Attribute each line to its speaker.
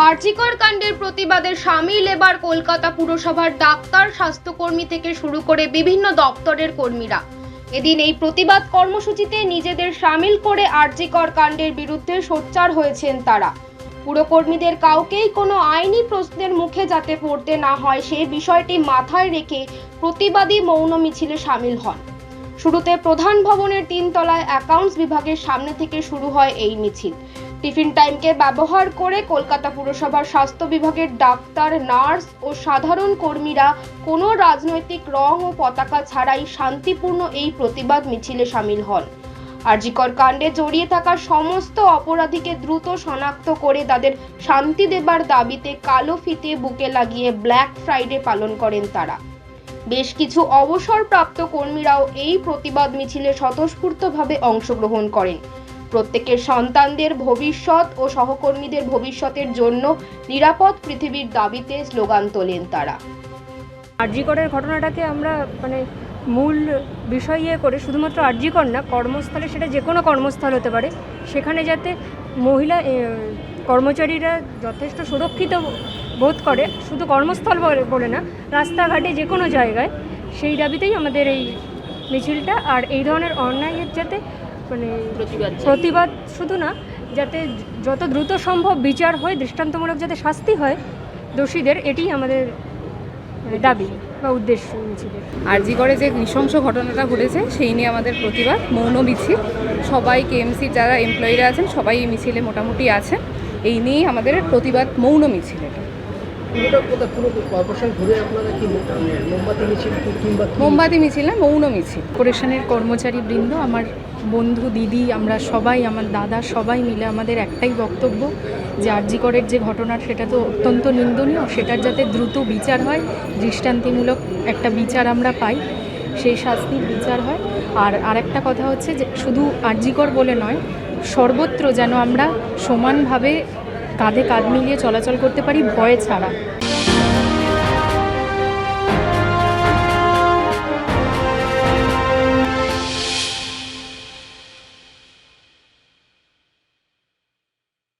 Speaker 1: আরজিকর কাণ্ডের প্রতিবাদে সামিল এবার কলকাতা পুরসভার ডাক্তার, স্বাস্থ্যকর্মী থেকে শুরু করে বিভিন্ন দপ্তরের কর্মীরা। এদিন এই প্রতিবাদ কর্মসূচিতে নিজেদের সামিল করে আরজিকর কাণ্ডের বিরুদ্ধে সোচ্চার হয়েছেন তারা। পুরকর্মীদের কাউকেই কোনো আইনি প্রশ্নের মুখে যাতে পড়তে না হয় সেই বিষয়টি মাথায় রেখে প্রতিবাদী মৌন মিছিলে সামিল হন। শুরুতে প্রধান ভবনের তিনতলায় অ্যাকাউন্টস বিভাগের সামনে থেকে শুরু হয় এই মিছিল। টিফিন টাইমকে ব্যবহার করে কলকাতা পুরসভার স্বাস্থ্য বিভাগের ডাক্তার, নার্স ও সাধারণ কর্মীরা কোনো রাজনৈতিক রং ও পতাকা ছাড়াই শান্তিপূর্ণ এই প্রতিবাদ মিছিলে সামিল হন। আরজিকর কাণ্ডে জড়িয়ে থাকা সমস্ত অপরাধীকে দ্রুত শনাক্ত করে তাদের শান্তি দেবার দাবিতে কালো ফিতে বুকে লাগিয়ে ব্ল্যাক ফ্রাইডে পালন করেন তারা। বেশ কিছু অবসরপ্রাপ্ত কর্মীরাও এই প্রতিবাদ মিছিলে স্বতঃস্ফূর্তভাবে অংশগ্রহণ করেন। প্রত্যেকের সন্তানদের ভবিষ্যৎ ও সহকর্মীদের ভবিষ্যতের জন্য নিরাপদ পৃথিবীর দাবিতে স্লোগান তোলেন তারা।
Speaker 2: আরজিকরের ঘটনাটাকে আমরা মানে মূল বিষয় ইয়ে করে শুধুমাত্র আরজিকর না, কর্মস্থলে সেটা যে কোনো কর্মস্থল হতে পারে, সেখানে যাতে মহিলা কর্মচারীরা যথেষ্ট সুরক্ষিত বোধ করে, শুধু কর্মস্থল বলে না, রাস্তাঘাটে যে কোনো জায়গায়, সেই দাবিতেই আমাদের এই মিছিলটা, আর এই ধরনের অন্যায়ের যাতে মানে প্রতিবাদ শুধু না যাতে যত দ্রুত সম্ভব বিচার হয় দৃষ্টান্তমূলক যাতে শাস্তি হয় দোষীদের এটি আমাদের মানে দাবি বা উদ্দেশ্য মিছিলের
Speaker 3: আরজি করে যে নৃশংস ঘটনাটা ঘটেছে সেই নিয়ে আমাদের প্রতিবাদ মৌন মিছিল। সবাই কেএমসির যারা এমপ্লয়িরা আছেন সবাই এই মিছিলে মোটামুটি আছেন। এই নিয়েই আমাদের প্রতিবাদ মৌন মিছিল। এটা মোমবাতি মিছিল না, মৌন মিছিল।
Speaker 4: কর্পোরেশনের কর্মচারী বৃন্দ, আমার বন্ধু, দিদি, আমরা সবাই, আমার দাদা, সবাই মিলে আমাদের একটাই বক্তব্য যে আরজিকরের যে ঘটনা সেটা তো অত্যন্ত নিন্দনীয়, সেটার যাতে দ্রুত বিচার হয়, দৃষ্টান্তিমূলক একটা বিচার আমরা পাই, সেই শাস্তির বিচার হয়। আর আরেকটা কথা হচ্ছে যে, শুধু আরজিকর বলে নয়, সর্বত্র যেন আমরা সমানভাবে কাঁধে কাঁধ মিলিয়ে চলাচল করতে পারি ভয় ছাড়া।